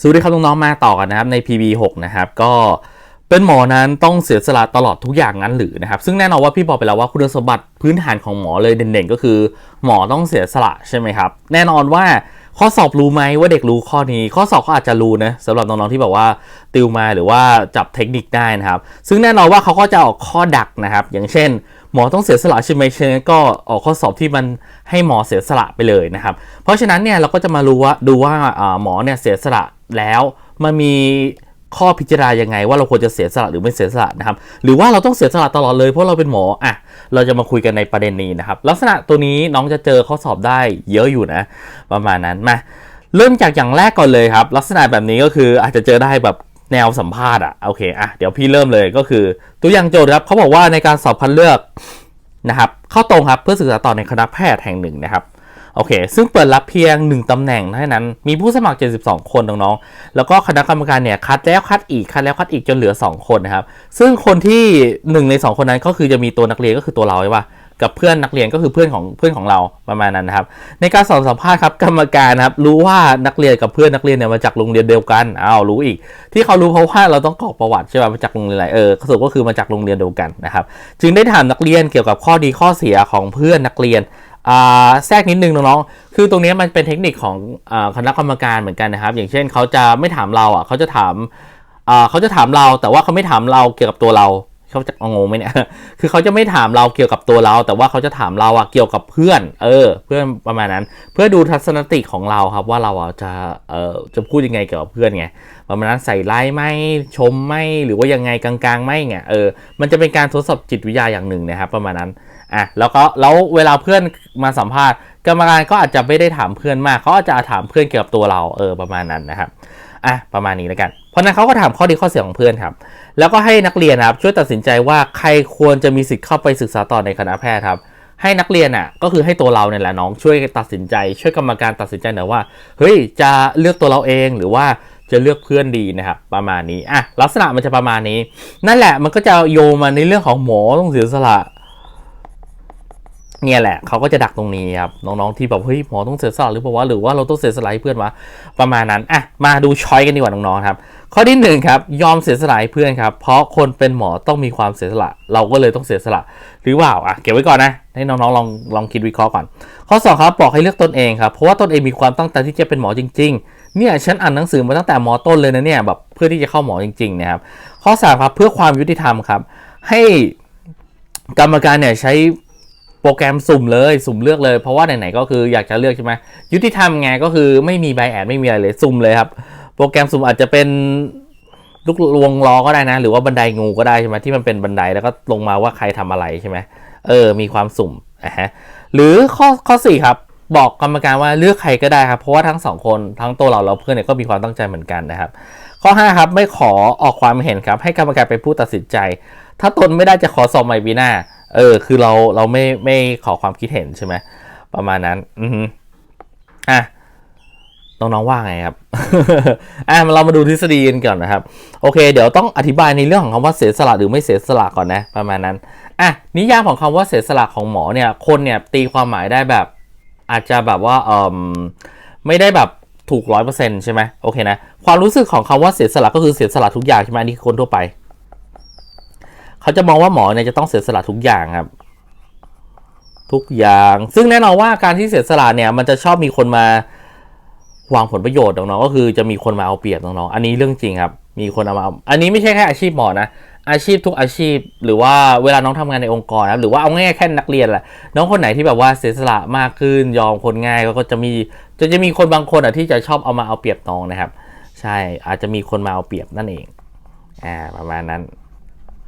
สวัสดีครับน้องๆมาต่อกันนะครับใน PB6 นะครับก็เป็นหมอนั้นต้องเสียสละตลอดทุกอย่างงั้นหรือนะครับซึ่งแน่นอนว่าพี่บอกไปแล้วว่าคุณสมบัติพื้นฐานของหมอเลยเด่นๆ ก็คือ หมอต้องเสียสละใช่ไหมครับแน่นอนว่าข้อสอบรู้ไหมว่าเด็กรู้ข้อนี้ ข้อสอบเขาอาจจะรู้นะสำหรับน้องๆที่แบบว่าติวมาหรือว่าจับเทคนิคได้นะครับซึ่งแน่นอนว่าเขาก็จะออกข้อดักนะครับอย่างเช่น หมอต้องเสียสละใช่ไหมฉะนั้นก็ออกข้อสอบที่มันให้หมอเสียสละไปเลยนะครับ เพราะฉะนั้นเนี่ยเราก็จะมารู้ว่าดูว่าอ่าหมอเนี่ยเสียสละแล้วมันมีข้อพิจารณายังไงว่าเราควรจะเสียสละหรือไม่เสียสละนะครับ หรือว่าเราต้องเสียสละตลอดเลยเพราะเราเป็นหมออะเราจะมาคุยกันในประเด็นนี้นะครับ ลักษณะตัวนี้น้องจะเจอข้อสอบได้เยอะอยู่นะ ประมาณนั้นมาเริ่มจากอย่างแรกก่อนเลยครับ ลักษณะแบบนี้ก็คืออาจจะเจอได้แบบ แนวสัมภาษณ์อะโอเคอะเดี๋ยวพี่เริ่มเลยก็คือ ตัวอย่างโจทย์ครับเขาบอกว่าในการสอบคัดเลือกนะครับเข้าตรงครับเพื่อศึกษาต่อในคณะแพทย์แห่งหนึ่งนะครับโอเค ซึ่งเปิดรับเพียง 1ตำแหน่งเท่านั้น มีผู้สมัคร 72 คนน้องๆ แล้วก็คณะกรรมการเนี่ยคัดแล้วคัดอีก คัดแล้วคัดอีกจนเหลือ 2 คนนะครับ ซึ่งคนที่ 1 ใน 2 คนนั้นก็คือจะมีตัวนักเรียนก็คือตัวเราใช่ปะ กับเพื่อนนักเรียนก็คือเพื่อนของเพื่อนของเราประมาณนั้นนะครับ ในการสอบสัมภาษณ์ครับกรรมการครับรู้ว่านักเรียนกับเพื่อนนักเรียนเนี่ยมาจากโรงเรียนเดียวกันอ้าวรู้อีก ที่เขารู้เพราะว่าเราต้องกรอกประวัติใช่ไหมมาจากโรงเรียนอะไรเออสรุปก็คือมาจากโรงเรียนเดียวกันนะครับจึงได้ถามนักเรียนเกี่ยวกับข้อดีข้อเสียของเพื่อนนักเรียนอ่าแทรกนิดนึงน้องๆ คือตรงนี้มันเป็นเทคนิคของอคณะกรรมการเหมือนกันนะครับ อย่างเช่นเขาจะไม่ถามเราอะเขาจะถามอ่าเขาจะถามเราแต่ว่าเขาไม่ถามเราเกี่ยวกับตัวเรา เขาจะงงไหมเนี่ย คือเขาจะไม่ถามเราเกี่ยวกับตัวเรา แต่ว่าเขาจะถามเราอะเกี่ยวกับเพื่อน เออ เพื่อนประมาณนั้น เพื่อดูทัศนคติของเราครับว่าเราอะจะ เออจะพูดยังไงเกี่ยวกับเพื่อนไง ประมาณนั้นใส่ไล่ไหมชมไหมหรือว่ายังไงกลางๆไหมเงี้ยเออ มันจะเป็นการทดสอบจิตวิทยาอย่างหนึ่งนะครับประมาณนั้น อะ แล้วก็แล้วเวลาเพื่อนมาสัมภาษณ์ กรรมการก็อาจจะไม่ได้ถามเพื่อนมาก เขาอาจจะถามเพื่อนเกี่ยวกับตัวเรา เออ ประมาณนั้นนะครับ อะ ประมาณนี้แล้วกัน เพราะนั้นเขาก็ถามข้อดีข้อเสียของเพื่อนครับ แล้วก็ให้นักเรียนครับช่วยตัดสินใจว่าใครควรจะมีสิทธิ์เข้าไปศึกษาต่อในคณะแพทย์ครับให้นักเรียนอะก็คือให้ตัวเราเนี่ยแหละน้องช่วยตัดสินใจ ช่วยกรรมการตัดสินใจหน่อยว่าเฮ้ยจะเลือกตัวเราเองหรือว่าจะเลือกเพื่อนดีนะครับประมาณนี้อะลักษณะมันจะประมาณนี้ นั่นแหละมันก็จะโยงมาในเรื่องของหมอต้องเสียสละเนี่ยแหละเขาก็จะดักตรงนี้ครับน้องๆที่แบบเฮ้ยหมอต้องเสียสละหรือเปล่าวะหรือว่าเราต้องเสียสละให้เพื่อนวะประมาณนั้นอะมาดูช้อยกันดีกว่าน้องๆครับ ข้อที่หนึ่งครับยอมเสียสละให้เพื่อนครับ เพราะคนเป็นหมอต้องมีความเสียสละ เราก็เลยต้องเสียสละ หรือเปล่าอะเก็บไว้ก่อนนะให้น้องๆลองลองคิดวิเคราะห์ก่อน ข้อสองครับบอกให้เลือกตนเองครับเพราะว่าตนเองมีความตั้งใจที่จะเป็นหมอจริงๆเนี่ยฉันอ่านหนังสือมาตั้งแต่หมอต้นเลยนะเนี่ยแบบเพื่อที่จะเข้าหมอจริงๆนะครับข้อสามครับเพื่อความยุติธรรมครับ ให้กรรมการเนี่ยใช้โปรแกรมสุ่มเลยสุ่มเลือกเลยเพราะว่าไหนๆก็คืออยากจะเลือกใช่ไหมยุติธรรมไงก็คือไม่มีใบแอดไม่มีอะไรเลยสุ่มเลยครับ โปรแกรมสุ่มอาจจะเป็นลูกลวงล้อก็ได้นะ หรือว่าบันไดงูก็ได้ใช่ไหมที่มันเป็นบันไดแล้วก็ลงมาว่าใครทำอะไรใช่ไหมเออ มีความสุ่มอะฮะหรือข้อข้อสี่ครับ บอกกรรมการว่าเลือกใครก็ได้ครับ เพราะว่าทั้งสองคนทั้งตัวเราเราเพื่อนเนี่ยก็มีความตั้งใจเหมือนกันนะครับ ข้อ5ครับไม่ขอออกความเห็นครับ ให้กรรมการเป็นผู้ตัดสินใจ ถ้าตนไม่ได้จะขอสอบใหม่ปีหน้า เออ คือเราเราไม่ไม่ขอความคิดเห็นใช่ไหมประมาณนั้น อือฮึอะ น้องๆว่าไงครับ อะเรามาดูทฤษฎีกันก่อนนะครับ โอเค เดี๋ยวต้องอธิบายในเรื่องของคำว่าเสียสละหรือไม่เสียสละก่อนนะ ประมาณนั้น อะ นิยามของคำว่าเสียสละของหมอเนี่ย คนเนี่ยตีความหมายได้แบบ อาจจะแบบว่าเออไม่ได้แบบถูกร้อยเปอร์เซ็นต์ใช่ไหมโอเคนะ ความรู้สึกของคำว่าเสียสละก็คือเสียสละทุกอย่างใช่ไหมอันนี่คือคนทั่วไป เขาจะมองว่าหมอเนี่ยจะต้องเสียสละทุกอย่างครับ ทุกอย่าง ซึ่งแน่นอนว่าการที่เสียสละเนี่ย มันจะชอบมีคนมา วางผลประโยชน์น้องๆก็คือจะมีคนมาเอาเปรียบน้องๆอันนี้เรื่องจริงครับ มีคนเอามาเอาอันนี้ไม่ใช่แค่อาชีพหมอนะอาชีพทุกอาชีพ หรือว่าเวลาน้องทำงานในองค์กรนะหรือว่าเอาง่ายแค่นักเรียนแหละน้องคนไหนที่แบบว่าเสียสละมากขึ้นยอมคนง่ายก็จะมีจะจะมีคนบางคนอะที่จะชอบเอามาเอาเปรียบน้องนะครับ ใช่อาจจะมีคนมาเอาเปรียบนั่นเองอ่าประมาณนั้น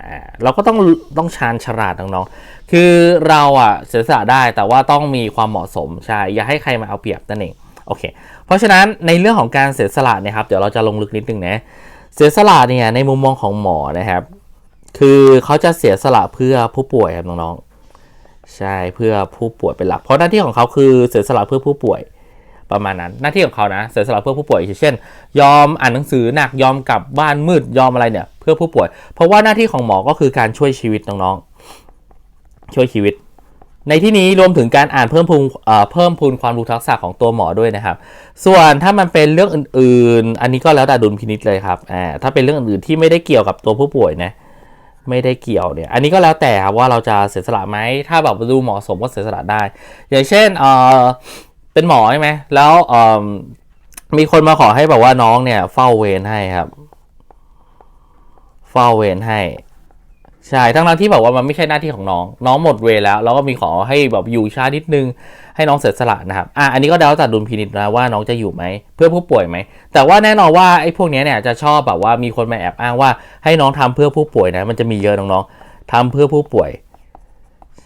อ่าเราก็ต้องต้องชาญฉลาดน้องๆคือเราอะเสียสละได้แต่ว่าต้องมีความเหมาะสมใช่อย่าให้ใครมาเอาเปรียบนั่นเอง โอเค เพราะฉะนั้นในเรื่องของการเสียสละนะครับ เดี๋ยวเราจะลงลึกนิดนึงนะ เสียสละเนี่ยในมุมมองของหมอนะครับ คือเขาจะเสียสละเพื่อผู้ป่วยครับน้องๆ ใช่เพื่อผู้ป่วยเป็นหลัก เพราะหน้าที่ของเขาคือเสียสละเพื่อผู้ป่วยประมาณนั้น หน้าที่ของเขานะเสียสละเพื่อผู้ป่วยเช่น ยอมอ่านหนังสือหนักยอมกลับบ้านมืดยอมอะไรเนี่ย เพื่อผู้ป่วย เพราะว่าหน้าที่ของหมอก็คือการช่วยชีวิตน้องๆช่วยชีวิต ในที่นี้รวมถึงการอ่านเพิ่มพูนเพิ่มพูนความรู้ทักษะของตัวหมอด้วยนะครับ ส่วนถ้ามันเป็นเรื่องอื่น ๆ อันนี้ก็แล้วแต่ดุลพินิจเลยครับอ่าถ้าเป็นเรื่องอื่นๆที่ไม่ได้เกี่ยวกับตัวผู้ป่วยนะไม่ได้เกี่ยวเนี่ย อันนี้ก็แล้วแต่ครับว่าเราจะเสียสละไหม ถ้าแบบดูเหมาะสมก็เสียสละได้ อย่างเช่นเออเป็นหมอใช่ไหมแล้วเออมีคนมาขอให้แบบว่าน้องเนี่ย เฝ้าเวรให้ครับ เฝ้าเวรให้ ใช่ทั้งนั้นที่แบบว่ามันไม่ใช่หน้าที่ของน้อง น้องหมดเวรแล้ว แล้วก็มีขอให้แบบอยู่ช้านิดนึง ให้น้องเสียสละนะครับ อะอันนี้ก็แล้วแต่ดุลพินิจนะว่าน้องจะอยู่ไหม เพื่อผู้ป่วยไหม แต่ว่าแน่นอนว่าไอ้พวกนี้เนี่ยจะชอบแบบว่ามีคนมาแอบอ้างว่าให้น้องทำเพื่อผู้ป่วยนะ มันจะมีเยอะน้องๆทำเพื่อผู้ป่วย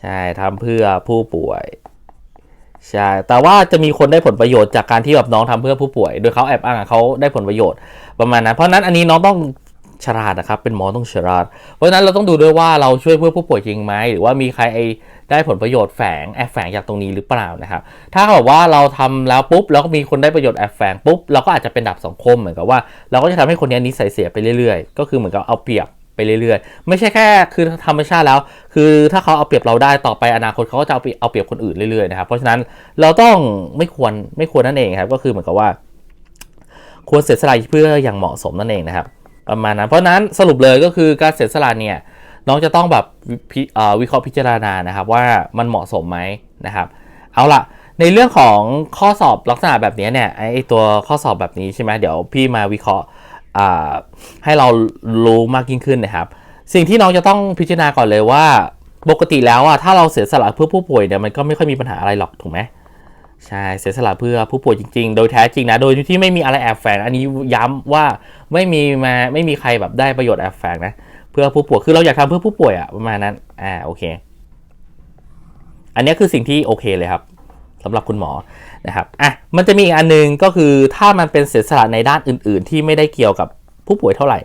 ใช่ทำเพื่อผู้ป่วยใช่ แต่ว่าจะมีคนได้ผลประโยชน์จากการที่แบบน้องทำเพื่อผู้ป่วย โดยเขาแอบอ้างเขาได้ผลประโยชน์ประมาณนั้น เพราะนั้นอันนี้น้องต้อง ฉลาดนะครับ เป็นหมอต้องฉลาด เพราะฉะนั้นเราต้องดูด้วยว่าเราช่วยเพื่อผู้ป่วยจริงไหมหรือว่ามีใครไอ้ได้ผลประโยชน์แฝงแอบแฝงจากตรงนี้หรือเปล่านะครับ ถ้าแบบว่าเราทำแล้วปุ๊บแล้วก็มีคนได้ประโยชน์แอบแฝงปุ๊บเราก็อาจจะเป็นดับสังคมเหมือนกับว่า เราก็จะทำให้คนนี้นิสัยเสียไปเรื่อยๆ ก็คือเหมือนกับเอาเปรียบไปเรื่อยๆ ไม่ใช่แค่คือธรรมชาติแล้ว คือถ้าเขาเอาเปรียบเราได้ต่อไปอนาคตเขาก็จะเอาเปรียบเอาเปรียบคนอื่นเรื่อยๆนะครับเพราะฉะนั้นเราต้องไม่ควรไม่ควรนั่นเองครับก็คือเหมือนกับว่า ควรเสียสละเพื่ออย่างเหมาะสมนั่นเองนะครับ ประมาณนั้น เพราะนั้นสรุปเลยก็คือการเสียสละเนี่ยน้องจะต้องแบบวิเคราะห์พิจารณานะครับว่ามันเหมาะสมไหมนะครับ เอาล่ะในเรื่องของข้อสอบลักษณะแบบนี้เนี่ยไอตัวข้อสอบแบบนี้ใช่ไหมเดี๋ยวพี่มาวิเคราะห์ให้เรารู้มากยิ่งขึ้นนะครับ สิ่งที่น้องจะต้องพิจารณาก่อนเลยว่า ปกติแล้วอะถ้าเราเสียสละเพื่อผู้ป่วยเนี่ยมันก็ไม่ค่อยมีปัญหาอะไรหรอกถูกไหม ใช่เสียสละเพื่อผู้ป่วยจริง ๆ โดยแท้จริงนะ โดยที่ไม่มีอะไรแอบแฝง อันนี้ย้ำว่าไม่มีมาไม่มีใครแบบได้ประโยชน์แอบแฝงนะ เพื่อผู้ป่วยคือเราอยากทำเพื่อผู้ป่วยอะประมาณนั้นอ่าโอเค อันนี้คือสิ่งที่โอเคเลยครับสำหรับคุณหมอนะครับอะมันจะมีอีกอันหนึงก็คือถ้ามันเป็นเสียสละในด้านอื่น ๆ ที่ไม่ได้เกี่ยวกับผู้ป่วยเท่าไหร่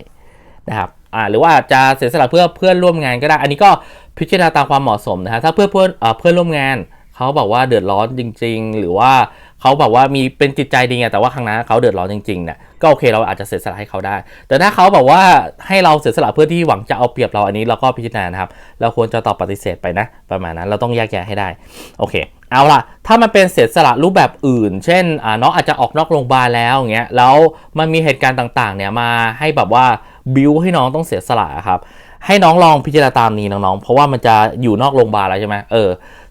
นะครับอ่าหรือว่าจะเสียสละเพื่อเพื่อนร่วมงานก็ได้ อันนี้ก็พิจารณาตามความเหมาะสมนะฮะถ้าเพื่อเพื่อนเพื่อนร่วมงาน เขาบอกว่าเดือดร้อนจริง ๆ หรือว่าเขาบอกว่ามีเป็นจิตใจดีไงแต่ว่าครั้งนั้นเขาเดือดร้อนจริงๆเนี่ยก็โอเคเราอาจจะเสียสละให้เขาได้ แต่ถ้าเขาบอกว่าให้เราเสียสละเพื่อที่หวังจะเอาเปรียบเราอันนี้เราก็พิจารณานะครับ เราควรจะตอบปฏิเสธไปนะ ประมาณนั้นเราต้องแยกแยะให้ได้โอเค เอาล่ะ ถ้ามันเป็นเสียสละรูปแบบอื่น เช่นอ่าน้องอาจจะออกนอกโรงพยาบาลแล้วอย่างเงี้ยแล้วมันมีเหตุการณ์ต่างๆเนี่ยมาให้แบบว่าบิวให้น้องต้องเสียสละครับให้น้องลองพิจารณาตามนี้น้องๆ เพราะว่ามันจะอยู่นอกโรงพยาบาลแล้วใช่ไหมเออ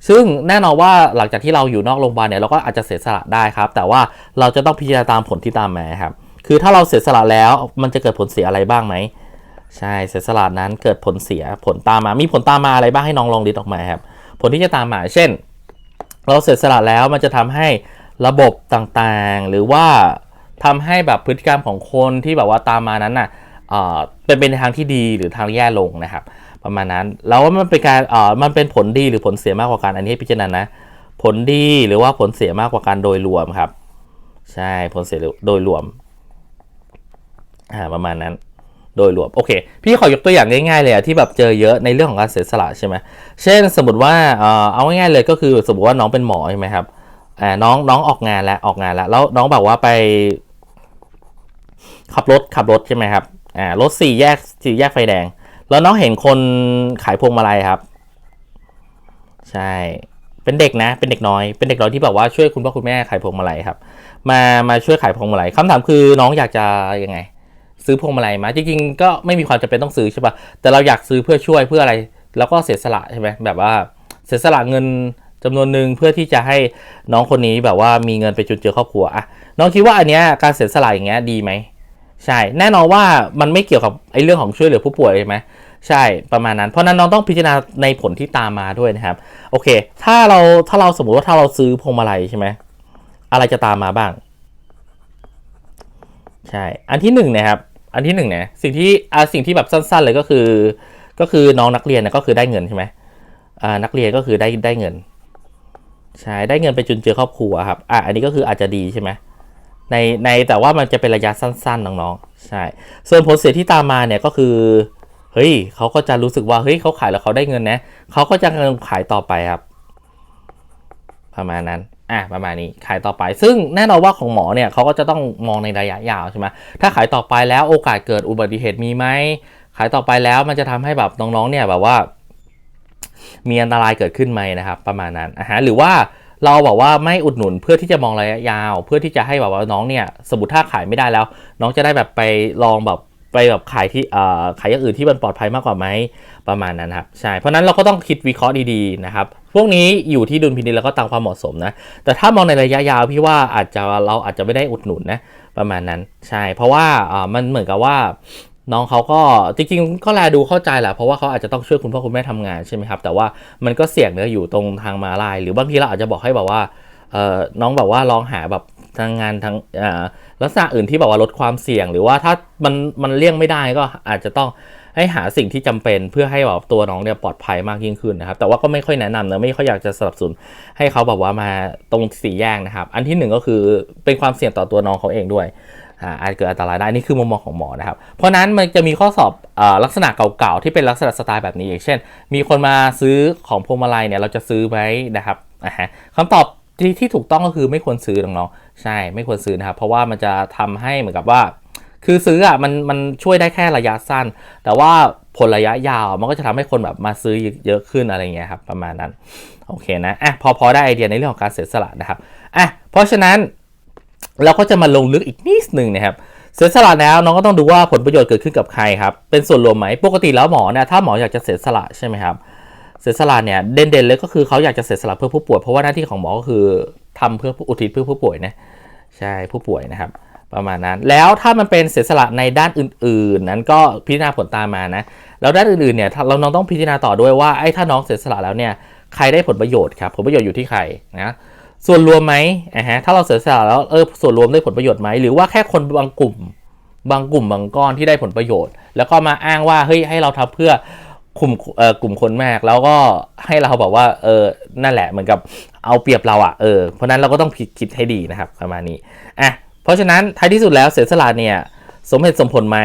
ซึ่งแน่นอนว่าหลังจากที่เราอยู่นอกโรงพยาบาลเนี่ยเราก็อาจจะเสียสละได้ครับ แต่ว่าเราจะต้องพิจารณาตามผลที่ตามมาครับ คือถ้าเราเสียสละแล้วมันจะเกิดผลเสียอะไรบ้างไหมใช่เสียสละนั้นเกิดผลเสียผลตามมา มีผลตามมาอะไรบ้างให้น้องลองลิสต์ออกมาครับ ผลที่จะตามมา เช่น เราเสียสละแล้วมันจะทำให้ระบบต่างๆ หรือว่าทำให้แบบพฤติกรรมของคนที่แบบว่าตามมานั้นน่ะเอ่อเป็นเป็นในทางที่ดีหรือทางแย่ลงนะครับ ประมาณนั้น แล้วว่ามันเป็นการเอ่อมันเป็นผลดีหรือผลเสียมากกว่ากันอันนี้ให้พิจารณานะ ผลดีหรือว่าผลเสียมากกว่ากันโดยรวมครับ ใช่ผลเสียโดยรวมอ่าประมาณนั้น โดยรวมโอเค พี่ขอยกตัวอย่างง่ายๆเลยอะที่แบบเจอเยอะในเรื่องของการเสียสละใช่ไหมเช่นสมมติว่าเอ่อเอาง่ายๆเลยก็คือสมมติว่าน้องเป็นหมอใช่ไหมครับอ่าน้องน้องออกงานแล้วออกงานแล้วแล้วน้องแบบว่าไปขับรถขับรถใช่ไหมครับอ่ารถสี่แยกสี่แยกไฟแดง แล้วน้องเห็นคนขายพวงมาลัยครับ ใช่เป็นเด็กนะ เป็นเด็กน้อย เป็นเด็กน้อยที่แบบว่าช่วยคุณพ่อคุณแม่ขายพวงมาลัยครับ มามาช่วยขายพวงมาลัยคำถามคือน้องอยากจะยังไง ซื้อพวงมาลัยมาจริงๆก็ไม่มีความจำเป็นต้องซื้อใช่ปะแต่เราอยากซื้อเพื่อช่วยเพื่ออะไร แล้วก็เสียสละใช่ไหมแบบว่าเสียสละเงินจำนวนหนึ่งเพื่อที่จะให้น้องคนนี้แบบว่ามีเงินไปจุนเจือครอบครัวอะน้องคิดว่าอันเนี้ยการเสียสละอย่างเงี้ยดีไหม ใช่แน่นอนว่ามันไม่เกี่ยวกับไอ้เรื่องของช่วยเหลือผู้ป่วยใช่ไหมใช่ประมาณนั้นเพราะนั้นน้องต้องพิจารณาในผลที่ตามมาด้วยนะครับ โอเค ถ้าเราถ้าเราสมมติว่าถ้าเราซื้อพวงมาลัยใช่ไหมอะไรจะตามมาบ้าง ใช่ อันที่หนึ่งนะครับ อันที่หนึ่งเนี่ยสิ่งที่อ่าสิ่งที่แบบสั้น ๆ เลยก็คือ ก็คือน้องนักเรียนนี่ยก็คือได้เงินใช่ไหมอ่านักเรียนก็คือได้ได้เงิน ใช่ได้เงินไปจุนเจือครอบครัวครับอะอันนี้ก็คืออาจจะดีใช่ไหม ในในแต่ว่ามันจะเป็นระยะสั้นๆน้องๆใช่ส่วนผลเสียที่ตามมาเนี่ยก็คือเฮ้ยเขาก็จะรู้สึกว่าเฮ้ยเขาขายแล้วเขาได้เงินนะเขาก็จะขายต่อไปครับ ประมาณนั้นอะประมาณนี้ขายต่อไป ซึ่งแน่นอนว่าของหมอเนี่ยเขาก็จะต้องมองในระยะยาวใช่ไหมถ้าขายต่อไปแล้วโอกาสเกิดอุบัติเหตุมีไหมขายต่อไปแล้วมันจะทำให้แบบน้องๆเนี่ยแบบว่า มีอันตรายเกิดขึ้นไหมนะครับ ประมาณนั้นอะฮะหรือว่า เราบอกว่าไม่อุดหนุนเพื่อที่จะมองระยะยาว เพื่อที่จะให้แบบว่าน้องเนี่ยสมมติถ้าขายไม่ได้แล้ว น้องจะได้แบบไปลองแบบไปแบบขายที่เอ่อขายอย่างอื่นที่มันปลอดภัยมากกว่าไหมประมาณนั้นครับใช่เพราะนั้นเราก็ต้องคิดวิเคราะห์ดีๆนะครับพวกนี้อยู่ที่ดุลพินิจแล้วก็ตามความเหมาะสมนะแต่ถ้ามองในระยะยาวพี่ว่าอาจจะเราอาจจะไม่ได้อุดหนุนนะประมาณนั้นใช่เพราะว่าอ่ามันเหมือนกับว่า น้องเขาก็จริงๆก็แลดูเข้าใจแหละเพราะว่าเขาอาจจะต้องช่วยคุณพ่อคุณแม่ทำงานใช่ไหมครับแต่ว่ามันก็เสี่ยงเนื้ออยู่ตรงทางมาลาย หรือบางทีเราอาจจะบอกให้แบบว่าเอ่อน้องแบบว่าลองหาแบบทางงานทางอ่าลักษณะอื่นที่แบบว่าลดความเสี่ยง หรือว่าถ้ามันมันเลี่ยงไม่ได้ก็อาจจะต้องให้หาสิ่งที่จำเป็นเพื่อให้แบบตัวน้องเนี่ยปลอดภัยมากยิ่งขึ้นนะครับแต่ว่าก็ไม่ค่อยแนะนำนะไม่ค่อยอยากจะสนับสนุนให้เขาแบบว่ามาตรงสี่แยกนะครับ อันที่หนึ่งก็คือเป็นความเสี่ยงต่อตัวน้องเขาเองด้วย อาจเกิดอันตรายได้นี่คือมุมมองของหมอนะครับ เพราะนั้นมันจะมีข้อสอบอลักษณะเก่าๆ ที่เป็นลักษณะสไตล์แบบนี้อย่างเช่น มีคนมาซื้อของพวงมาลัยเนี่ยเราจะซื้อไหมนะครับอ่าฮะคำตอบที่ที่ถูกต้องก็คือไม่ควรซื้อน้องๆใช่ไม่ควรซื้อนะครับ เพราะว่ามันจะทำให้เหมือนกับว่า คือซื้ออะมันมันช่วยได้แค่ระยะสั้น แต่ว่าผลระยะยาวมันก็จะทำให้คนแบบมาซื้อเยอะขึ้นอะไรเงี้ยครับประมาณนั้นโอเคนะอะพอพอได้ไอเดียในเรื่องของการเสียสละนะครับอะเพราะฉะนั้น เราก็จะมาลงลึกอีกนิดหนึ่งนะครับเสียสละแล้วน้องก็ต้องดูว่าผลประโยชน์เกิดขึ้นกับใครครับเป็นส่วนรวมไหมปกติแล้วหมอเนี่ยถ้าหมออยากจะเสียสละใช่ไหมครับเสียสละเนี่ยเด่นๆเลยก็คือเขาอยากจะเสียสละเพื่อผู้ป่วยเพราะว่าหน้าที่ของหมอก็คือทำเพื่ออุทิศเพื่อผู้ป่วยนะใช่ผู้ป่วยนะครับ ประมาณนั้น แล้วถ้ามันเป็นเสียสละในด้านอื่น ๆ นั้นก็พิจารณาผลตามมานะแล้วด้านอื่นๆเนี่ยเราน้องต้องพิจารณาต่อด้วยว่าไอ้ถ้าน้องเสียสละแล้วเนี่ยใครได้ผลประโยชน์ครับผลประโยชน์อยู่ที่ใครนะ ส่วนรวมไหมอะฮะถ้าเราเสียสละแล้วเออส่วนรวมได้ผลประโยชน์ไหมหรือว่าแค่คนบางกลุ่ม บางกลุ่มบางก้อนที่ได้ผลประโยชน์ แล้วก็มาอ้างว่าเฮ้ยให้เราทำเพื่อกลุ่มเอ่อกลุ่มคนมากแล้วก็ให้เราแบบว่าเออนั่นแหละเหมือนกับเอาเปรียบเราอะเออเพราะนั้นเราก็ต้องคิดคิดให้ดีนะครับประมาณนี้อะเพราะฉะนั้นท้ายที่สุดแล้วเสียสละเนี่ยสมเหตุสมผลไหม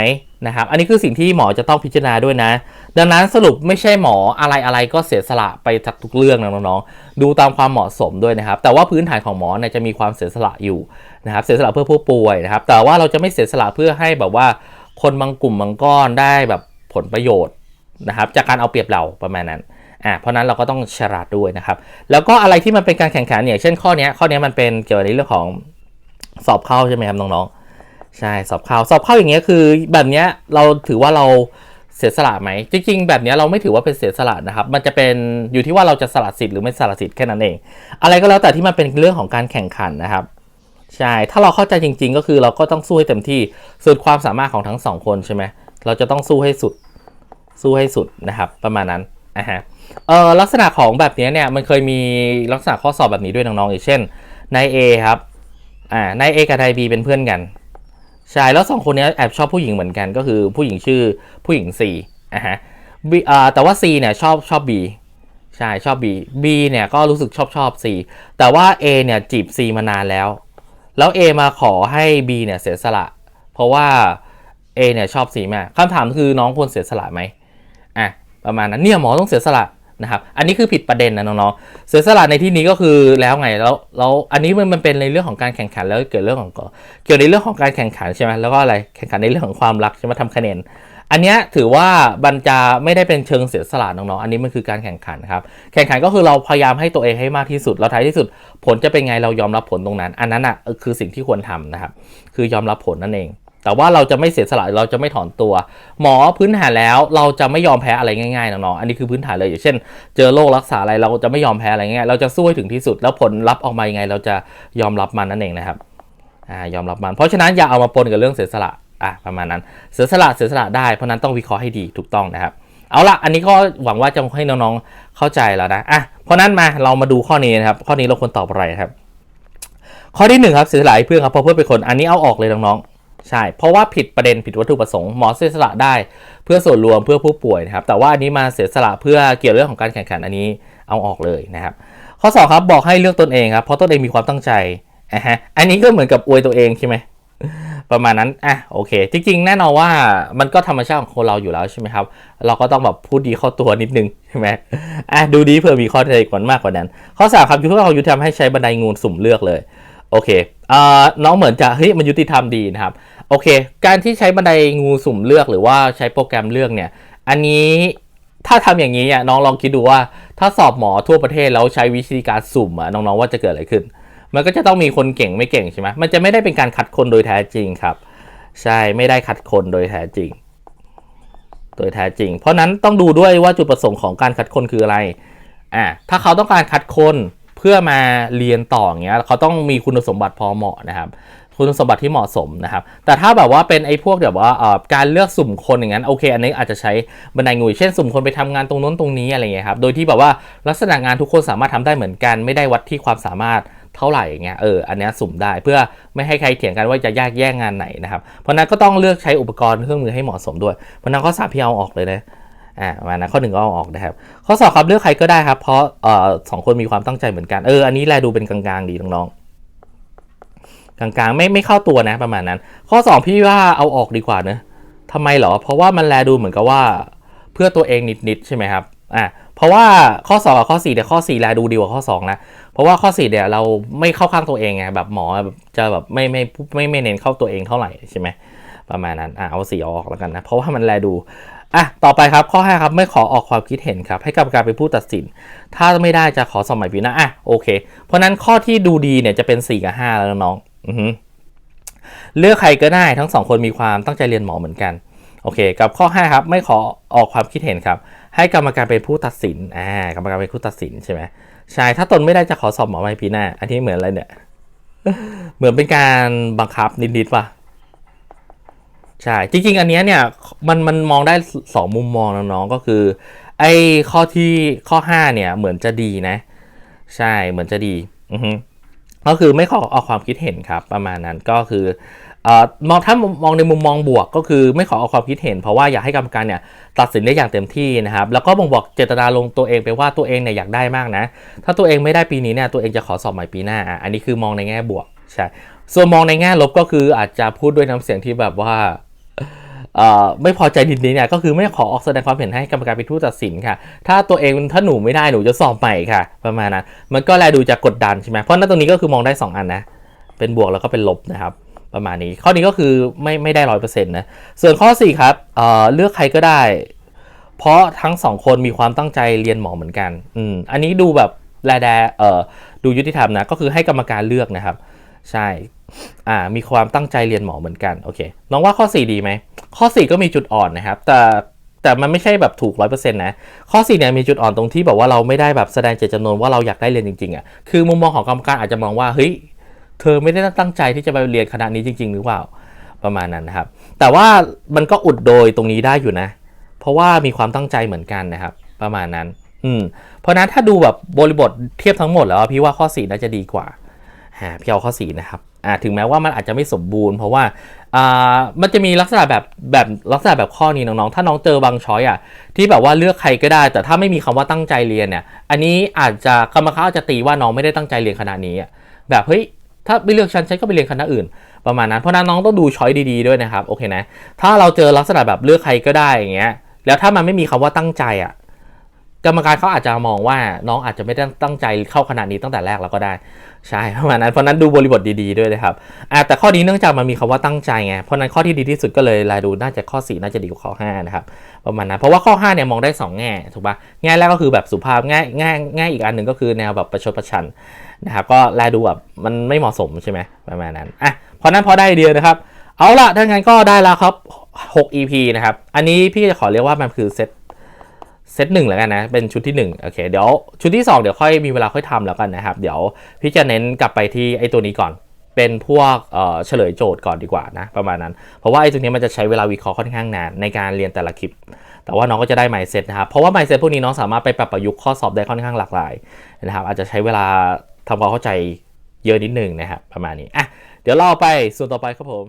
นะครับ อันนี้คือสิ่งที่หมอจะต้องพิจารณาด้วยนะ ดังนั้นสรุปไม่ใช่หมออะไรอะไรก็เสียสละไปจากทุกเรื่องนะน้องๆ ดูตามความเหมาะสมด้วยนะครับ แต่ว่าพื้นฐานของหมอเนี่ยจะมีความเสียสละอยู่นะครับ เสียสละเพื่อผู้ป่วยนะครับ แต่ว่าเราจะไม่เสียสละเพื่อให้แบบว่า คนบางกลุ่มบางก้อนได้แบบผลประโยชน์นะครับ จากการเอาเปรียบเราประมาณนั้น อ่า เพราะนั้นเราก็ต้องฉลาดด้วยนะครับ แล้วก็อะไรที่มันเป็นการแข่งขันเนี่ย เช่นข้อนี้ข้อนี้มันเป็นเกี่ยวกับในเรื่องของสอบเข้าใช่ไหมครับน้องๆ ใช่สอบเข้าสอบเข้าอย่างเงี้ยคือแบบเนี้ยเราถือว่าเราเสียสละไหมจริงๆ แบบเนี้ยเราไม่ถือว่าเป็นเสียสละนะครับ มันจะเป็นอยู่ที่ว่าเราจะสละสิทธิ์หรือไม่สละสิทธิ์แค่นั้นเอง อะไรก็แล้วแต่ที่มันเป็นเรื่องของการแข่งขันนะครับใช่ถ้าเราเข้าใจจริง ๆ ก็คือเราก็ต้องสู้ให้เต็มที่สุดความสามารถของทั้งสองคนใช่ไหมเราจะต้องสู้ให้สุดสู้ให้สุดนะครับ ประมาณนั้นนะฮะเออลักษณะของแบบเนี้ยเนี่ยมันเคยมีลักษณะข้อสอบแบบนี้ด้วยน้องๆอย่างเช่นนาย A ครับอ่านายเอกับนายบีเป็นเพื่อนกัน ใช่แล้วสองคนนี้แอบชอบผู้หญิงเหมือนกันก็คือผู้หญิงชื่อผู้หญิง C อะฮะ B อ่าแต่ว่า C เนี่ยชอบชอบ B ใช่ชอบ B B เนี่ยก็รู้สึกชอบชอบ C แต่ว่า A เนี่ยจีบ C มานานแล้ว แล้ว A มาขอให้ B เนี่ยเสียสละ เพราะว่า A เนี่ยชอบ C มากคำถามคือน้องควรเสียสละไหมอะประมาณนั้นเนี่ยหมอต้องเสียสละ นะครับ อันนี้คือผิดประเด็นนะน้องๆ เสียสละในที่นี้ก็คือแล้วไงแล้วแล้วอันนี้มันมันเป็นในเรื่องของการแข่งขันแล้วเกิดเรื่องของเกี่ยวในเรื่องของการแข่งขันใช่ไหมแล้วก็อะไรแข่งขันในเรื่องของความรักใช่ไหมทำคะแนนอันนี้ถือว่าบันจะไม่ได้เป็นเชิงเสียสละน้องๆ อันนี้มันคือการแข่งขันครับ แข่งขันก็คือเราพยายามให้ตัวเองให้มากที่สุด แล้วท้ายที่สุดผลจะเป็นไงเรายอมรับผลตรงนั้น อันนั้นอะคือสิ่งที่ควรทำนะครับ คือยอมรับผลนั่นเอง แต่ว่าเราจะไม่เสียสละเราจะไม่ถอนตัว หมอพื้นฐานแล้วเราจะไม่ยอมแพ้อะไรง่ายๆน้องๆอันนี้คือพื้นฐานเลยอย่างเช่น เจอโรครักษาอะไรเราจะไม่ยอมแพ้อะไรง่ายๆเราจะสู้ให้ถึงที่สุด แล้วผลลัพธ์ออกมายังไง เราจะยอมรับมันนั่นเองนะครับอ่ายอมรับมัน เพราะฉะนั้นอย่าเอามาปนกับเรื่องเสียสละอะประมาณนั้น เสียสละเสียสละได้เพราะนั้นต้องวิเคราะห์ให้ดีถูกต้องนะครับเอาละอันนี้ก็หวังว่าจะให้น้องๆเข้าใจแล้วนะอะเพราะนั้นมาเรามาดูข้อนี้นะครับข้อนี้เราควรตอบอะไรครับ ข้อที่หนึ่งครับเสียสละเพื่อนครับเพราะเพื่อนเป็นคนอันนี้เอาออกเลยน้องๆ ใช่ เพราะว่าผิดประเด็นผิดวัตถุประสงค์หมอเสียสละได้ เพื่อส่วนรวมเพื่อผู้ป่วยนะครับ แต่ว่าอันนี้มาเสียสละเพื่อเกี่ยวเรื่องของการแข่งขันอันนี้เอาออกเลยนะครับ ข้อสองครับบอกให้เลือกตนเองครับเพราะตนเองมีความตั้งใจอะฮะอันนี้ก็เหมือนกับอวยตัวเองใช่ไหมประมาณนั้น อะ โอเค จริงๆ แน่นอนว่ามันก็ธรรมชาติของคนเราอยู่แล้วใช่ไหมครับ เราก็ต้องแบบพูดดีเข้าตัวนิดนึงใช่ไหมอะ ดูดีเผื่อมีข้อเท็จจริงมากกว่านั้น ข้อสามครับยุทธของยุทธธรรมให้ใช้บันไดงูสุ่มเลือกเลย โอเค เอ่าน้องเหมือนจะ เฮ้ย มันยุติธรรมดีนะครับ โอเค การที่ใช้บันไดงูสุ่มเลือกหรือว่าใช้โปรแกรมเลือกเนี่ย อันนี้ถ้าทำอย่างนี้อะน้องลองคิดดูว่าถ้าสอบหมอทั่วประเทศแล้วใช้วิธีการสุ่มอะน้องๆว่าจะเกิดอะไรขึ้น มันก็จะต้องมีคนเก่งไม่เก่งใช่ไหมมันจะไม่ได้เป็นการคัดคนโดยแท้จริงครับ ใช่ไม่ได้คัดคนโดยแท้จริง โดยแท้จริง เพราะนั้นต้องดูด้วยว่าจุดประสงค์ของการคัดคนคืออะไรอ่าถ้าเขาต้องการคัดคนเพื่อมาเรียนต่ออย่างเงี้ยเขาต้องมีคุณสมบัติพอเหมาะนะครับ คุณสมบัติที่เหมาะสมนะครับ แต่ถ้าแบบว่าเป็นไอ้พวกแบบว่าการเลือกสุ่มคนอย่างนั้นโอเคอันนี้อาจจะใช้บันไดงูเช่นสุ่มคนไปทำงานตรงนู้นตรงนี้อะไรเงี้ยครับ โดยที่แบบว่าลักษณะงานทุกคนสามารถทำได้เหมือนกัน ไม่ได้วัดที่ความสามารถเท่าไหร่เงี้ยเอออันนี้สุ่มได้เพื่อไม่ให้ใครเถียงกันว่าจะแยกแย่งงานไหนนะครับ เพราะนั้นก็ต้องเลือกใช้อุปกรณ์เครื่องมือให้เหมาะสมด้วยเพราะนั้นข้อสามพี่เอาออกเลยนะอ่าประมานั้นข้อหนึ่งก็เอาออกนะครับ ข้อสองครับเลือกใครก็ได้ครับ เพราะเอ่อสองคนมีความตั้งใจเหมือนกันเอออันนี้แลดูเป็นกลางๆดีน้องๆ กลางๆ ไม่ไม่เข้าตัวนะประมาณนั้น ข้อสองพี่ว่าเอาออกดีกว่าเนะทำไมเหรอ เพราะว่ามันแลดูเหมือนกับว่าเพื่อตัวเองนิดๆใช่ไหมครับอ่าเพราะว่าข้อ2กับข้อ4เนี่ยข้อ4แลดูดีกว่าข้อ2นะเพราะว่าข้อ4เนี่ยเราไม่เข้าข้างตัวเองไงแบบหมอจะแบบไม่ไม่ไม่ไม่เน้นเข้าตัวเองเท่าไหร่ใช่ไหมประมาณนั้นอะเอาสีออกแล้วกันนะ เพราะว่ามันแลดูอะต่อไปครับข้อ5ครับไม่ขอออกความคิดเห็นครับ ให้กรรมการเป็นผู้ตัดสิน ถ้าไม่ได้จะขอสอบใหม่ปีหน้าอะโอเค เพราะนั้นข้อที่ดูดีเนี่ยจะเป็น 4 กับ 5 แล้วน้อง เลือกใครก็ได้ทั้งสองคนมีความตั้งใจเรียนหมอเหมือนกัน โอเค กับข้อ 5 ครับไม่ขอออกความคิดเห็นครับ ให้กรรมการเป็นผู้ตัดสินอ่ากรรมการเป็นผู้ตัดสินใช่ไหมใช่ถ้าตนไม่ได้จะขอสอบหมอใหม่ปีหน้า อันนี้เหมือนอะไรเนี่ย เหมือนเป็นการบังคับนิดๆป่ะใช่จริงๆ อันเนี้ยเนี่ยมันมันมองได้สองมุมมองน้องๆก็คือ ไอ้ข้อที่ข้อ 5 เนี่ยเหมือนจะดีนะ ใช่เหมือนจะดี อือฮึ ก็คือไม่ขอออกความคิดเห็นครับประมาณนั้นก็คืออมองถ้ามองในมุมมองบวกก็คือไม่ขอออกความคิดเห็น เพราะว่าอยากให้กรรมการเนี่ยตัดสินได้อย่างเต็มที่นะครับ แล้วก็บ่งบอกเจตนาลงตัวเองไปว่าตัวเองเนี่ยอยากได้มากนะ ถ้าตัวเองไม่ได้ปีนี้เนี่ยตัวเองจะขอสอบใหม่ปีหน้า อันนี้คือมองในแง่บวกใช่ส่วนมองในแง่ลบก็คืออาจจะพูดด้วยน้ำเสียงที่แบบว่า ไม่พอใจนิดนี้เนี่ยก็คือไม่ขอออกแสดงความเห็นให้กรรมการเป็นผู้ตัดสินค่ะ ถ้าตัวเองถ้าหนูไม่ได้หนูจะสอบใหม่ค่ะ ประมาณนั้นมันก็แลดูจะกดดันใช่ไหมเพราะนั้นตรงนี้ก็คือมองได้ 2 อันนะ เป็นบวกแล้วก็เป็นลบนะครับประมาณนี้ ข้อนี้ก็คือไม่ไม่ได้ร้อยเปอร์เซ็นต์นะส่วนข้อ 4 ครับเเลือกใครก็ได้ เพราะทั้งสองคนมีความตั้งใจเรียนหมอเหมือนกันอืมอันนี้ดูแบบแลแดเอ่อดูยุติธรรมนะก็คือให้กรรมการเลือกนะครับ ใช่อ่ามีความตั้งใจเรียนหมอเหมือนกันโอเคน้องว่าข้อ 4 ดีไหมข้อ 4 ก็มีจุดอ่อนนะครับ แต่แต่มันไม่ใช่แบบถูกร้อยเปอร์เซ็นต์นะ ข้อ4เนี่ยมีจุดอ่อนตรงที่แบบว่าเราไม่ได้แบบแสดงเจตจำนงว่าเราอยากได้เรียนจริงๆอะคือมุมมองของกรรมการอาจจะมองว่าเฮ้ยเธอไม่ได้ตั้งใจที่จะไปเรียนคณะนี้จริง ๆ หรือเปล่าประมาณนั้นนะครับ แต่ว่ามันก็อุดโดยตรงนี้ได้อยู่นะ เพราะว่ามีความตั้งใจเหมือนกันนะครับ ประมาณนั้น อืมเพราะนั้นถ้าดูแบบบริบทเทียบทั้งหมดแล้วพี่ว่าข้อ4น่าจะดีกว่า ฮะพี่เอาข้อ4นะครับอ่าถึงแม้ว่ามันอาจจะไม่สมบูรณ์ เพราะว่าอ่ามันจะมีลักษณะแบบแบบลักษณะแบบข้อนี้น้องๆ ถ้าน้องเจอบางช้อยอะที่แบบว่าเลือกใครก็ได้ แต่ถ้าไม่มีคำว่าตั้งใจเรียนเนี่ย อันนี้อาจจะกรรมการอาจจะตีว่าน้องไม่ได้ตั้งใจเรียนคณะนี้แบบเฮ้ยถ้าไม่เลือกฉันฉันก็ไปเรียนคณะอื่น ประมาณนั้นเพราะนั้นน้องต้องดูช้อยดีๆด้วยนะครับโอเคนะถ้าเราเจอลักษณะแบบเลือกใครก็ได้อย่างเงี้ยแล้วถ้ามันไม่มีคำว่าตั้งใจอะ กรรมการเขาอาจจะมองว่าน้องอาจจะไม่ได้ตั้งใจเข้าขนาดนี้ตั้งแต่แรกแล้วก็ได้ ใช่ประมาณนั้นเพราะนั้นดูบริบทดีๆด้วยนะครับอ่าแต่ข้อนี้เนื่องจากมันมีคำว่าตั้งใจไงเพราะนั้นข้อที่ดีที่สุดก็เลยรายดูน่าจะข้อ 4 น่าจะดีกว่าข้อ5นะครับประมาณนั้นเพราะว่าข้อ5เนี่ยมองได้ 2 แง่ถูกปะแง่แรกก็คือแบบสุภาพแง่แง่แง่อีกอันหนึ่งก็คือแนวแบบประชดประชันนะครับก็รายดูแบบมันไม่เหมาะสมใช่ไหมประมาณนั้นอะเพราะนั้นพอได้เดียนะครับ เอาละถ้างั้นก็ได้แล้วครับ 6 EP นะครับอันนี้พี่จะขอเรียกว่ามันคือเซต เซตหนึ่งแล้วกันนะ เป็นชุดที่1โอเคเดี๋ยวชุดที่ 2 เดี๋ยวค่อยมีเวลาค่อยทำแล้วกันนะครับ เดี๋ยวพี่จะเน้นกลับไปที่ไอ้ตัวนี้ก่อน เป็นพวกเฉลยโจทย์ก่อนดีกว่านะ ประมาณนั้น เพราะว่าไอ้ตัวนี้มันจะใช้เวลาวิเคราะห์ค่อนข้างนานในการเรียนแต่ละคลิป แต่ว่าน้องก็จะได้ mindset นะครับ เพราะว่า mindset พวกนี้น้องสามารถไปปรับประยุกต์ข้อสอบได้ค่อนข้างหลากหลายนะครับ อาจจะใช้เวลาทำความเข้าใจเยอะนิดหนึงนะครับประมาณนี้อะเดี๋ยวเราไปส่วนต่อไปครับผม